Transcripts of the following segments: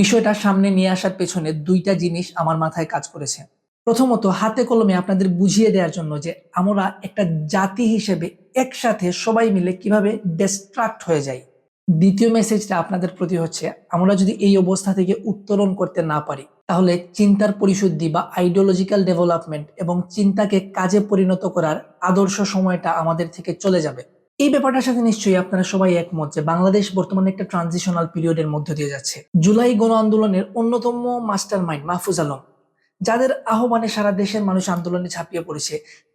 বিষয়টা সামনে নিয়ে আসার পেছনে দুইটা জিনিস আমার মাথায় কাজ করেছে। প্রথমত, হাতে কলমে আপনাদের বুঝিয়ে দেওয়ার জন্য যে আমরা একটা জাতি হিসেবে একসাথে সবাই মিলে কীভাবে ডিস্ট্রাক্ট হয়ে যাই। দ্বিতীয় মেসেজটা আপনাদের প্রতি হচ্ছে, আমরা যদি এই অবস্থা থেকে উত্তরণ করতে না পারি, তাহলে চিন্তার পরিশুদ্ধি বা আইডিওলজিক্যাল ডেভেলপমেন্ট এবং চিন্তাকে কাজে পরিণত করার আদর্শ সময়টা আমাদের থেকে চলে যাবে। এই ব্যাপারটার সাথে নিশ্চয়ই আপনারা সবাই একমত যে বাংলাদেশ বর্তমানে একটা ট্রানজিশনাল পিরিয়ডের মধ্য দিয়ে যাচ্ছে। জুলাই গণ আন্দোলনের অন্যতম মাস্টার মাইন্ড মাহফুজ আলম, যাদের আহ্বানে সারা দেশের মানুষ আন্দোলনে ঝাঁপিয়ে পড়েছে,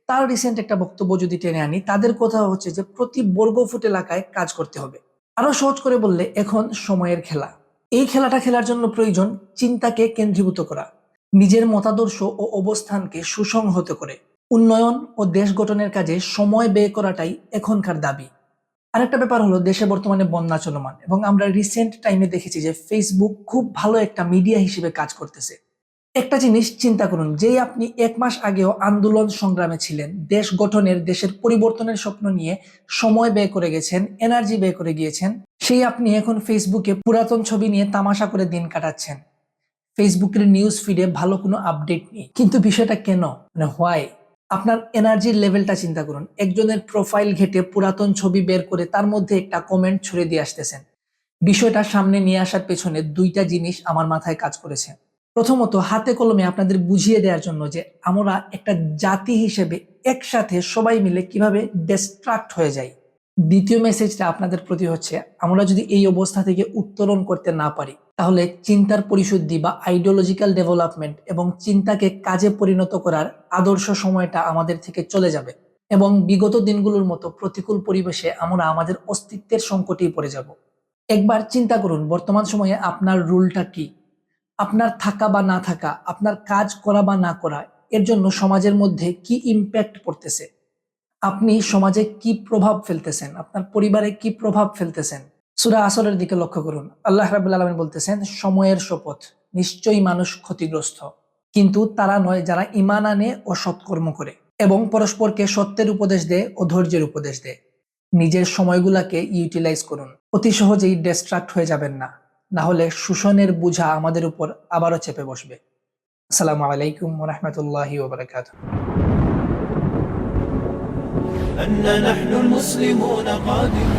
তার রিসেন্ট একটা বক্তব্য যদি টেনে আনি, তাদের কথা হচ্ছে যে প্রতি বর্গফুট এলাকায় কাজ করতে হবে। আরও সহজ করে বললে, এখন সময়ের খেলা। এই খেলাটা খেলার জন্য প্রয়োজন চিন্তাকে কেন্দ্রীভূত করা, নিজের মতাদর্শ ও অবস্থানকে সুসংহত করে। উন্নয়ন ও দেশ গঠনের কাজে সময় ব্যয় করাটাই এখনকার দাবি। আরেকটা ব্যাপার হলো, দেশে বর্তমানে বন্যা চলমান এবং আমরা রিসেন্ট টাইমে দেখেছি যে ফেসবুক খুব ভালো একটা মিডিয়া হিসেবে কাজ করতেছে। একটা জিনিস চিন্তা করুন, যেই আপনি এক মাস আগেও আন্দোলন সংগ্রামে ছিলেন, দেশ গঠনের, দেশের পরিবর্তনের স্বপ্ন নিয়ে সময় ব্যয় করে গেছেন এনার্জি ব্যয় করে গিয়েছেন, সেই আপনি এখন ফেসবুকে পুরাতন ছবি নিয়ে তামাশা করে দিন কাটাচ্ছেন। ফেসবুকের নিউজ ফিডে ভালো কোনো আপডেট নেই। কিন্তু বিষয়টা কেন? মানে হোয়াই আপনার এনার্জির লেভেলটা চিন্তা করুন। একজনের প্রোফাইল ঘেটে পুরাতন ছবি বের করে তার মধ্যে একটা কমেন্ট ছুড়ে দিয়ে আসতেছেন। বিষয়টা সামনে নিয়ে আসার পেছনে দুইটা জিনিস আমার মাথায় কাজ করেছে। প্রথমত, হাতে কলমে আপনাদের বুঝিয়ে দেওয়ার জন্য যে আমরা একটা জাতি হিসেবে একসাথে সবাই মিলে কীভাবে ডিস্ট্রাক্ট হয়ে যাই। দ্বিতীয় মেসেজটা আপনাদের প্রতি হচ্ছে, আমরা যদি এই অবস্থা থেকে উত্তরণ করতে না পারি, তাহলে চিন্তার পরিশুদ্ধি বা আইডিওলজিক্যাল ডেভেলপমেন্ট এবং চিন্তাকে কাজে পরিণত করার আদর্শ সময়টা আমাদের থেকে চলে যাবে এবং বিগত দিনগুলোর মতো প্রতিকূল পরিবেশে আমরা আমাদের অস্তিত্বের সংকটেই পড়ে যাব। একবার চিন্তা করুন, বর্তমান সময়ে আপনার রুলটা কি? আপনার থাকা বা না থাকা, আপনার কাজ করা বা না করা, এর জন্য সমাজের মধ্যে কি ইম্প্যাক্ট পড়তেছে? আপনি সমাজে কি প্রভাব ফেলতেছেন? আপনার পরিবারে কি প্রভাব ফেলতেছেন? সুরা আসরের দিকে লক্ষ্য করুন। আল্লাহ রাবুল আলমিন বলতেছেন, সময়ের শপথ। নিশ্চয়ই মানুষ ক্ষতিগ্রস্ত। কিন্তু তারা নয়, যারা ইমান আনে ও সৎকর্ম করে এবং পরস্পরকে সত্যের উপদেশ দেয় ও ধৈর্যের উপদেশ দেয়। নিজের সময়গুলাকে ইউটিলাইজ করুন। অতি সহজেই ডিস্ট্রাক্ট হয়ে যাবেন না। না হলে শোষণের বোঝা আমাদের উপর আবারও চেপে বসবে। আসসালামু আলাইকুম রহমতুল্লাহি ওবরাকাত أن نحن المسلمون قادمون